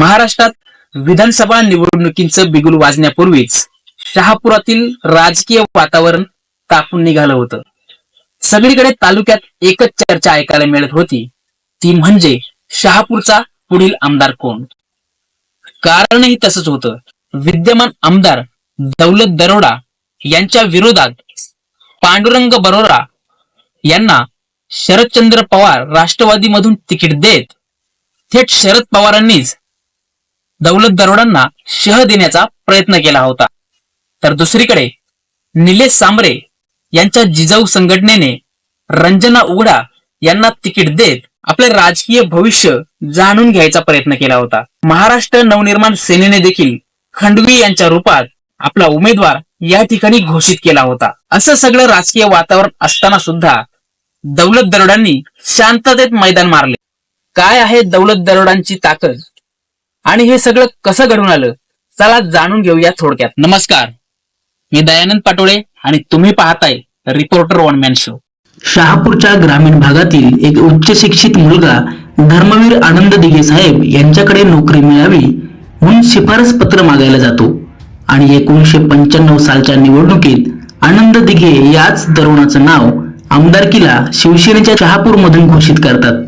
महाराष्ट्रात विधानसभा निवडणुकींचं बिगुल वाजण्यापूर्वीच शहापुरातील राजकीय वातावरण तापून निघालं होतं. सगळीकडे तालुक्यात एकच चर्चा ऐकायला मिळत होती. ती म्हणजे शहापूरचा पुढील आमदार कोण? कारणही तसंच होतं. विद्यमान आमदार दौलत दरोडा यांच्या विरोधात पांडुरंग बरोरा यांना शरदचंद्र पवार राष्ट्रवादीमधून तिकीट देत थेट शरद पवारांनीच दौलत दरोडांना शह देण्याचा प्रयत्न केला होता. तर दुसरीकडे निलेश सांबरे यांच्या जिजाऊ संघटनेने रंजना उघडा यांना तिकीट देत आपले राजकीय भविष्य जाणून घ्यायचा प्रयत्न केला होता. महाराष्ट्र नवनिर्माण सेनेने देखील खंडवी यांच्या रूपात आपला उमेदवार या ठिकाणी घोषित केला होता. असं सगळं राजकीय वातावरण असताना सुद्धा दौलत दरोडांनी शांततेत मैदान मारले. काय आहे दौलत दरोडांची ताकद? आणि हे सगळं कसं घडून आलं चला जाणून घेऊया थोडक्यात. नमस्कार. मी दयानंद पाटोळे आणि तुम्ही पाहताय रिपोर्टर वन मॅन शो शहापूरच्या ग्रामीण भागातील एक उच्च शिक्षित मुलगा धर्मवीर आनंद दिघे साहेब यांच्याकडे नोकरी मिळावी म्हणून शिफारस पत्र मागायला जातो आणि एकोणीसशे पंच्याण्णव सालच्या निवडणुकीत आनंद दिघे याच तरुणाचं नाव आमदारकीला शिवसेनेच्या शहापूरमधून घोषित करतात.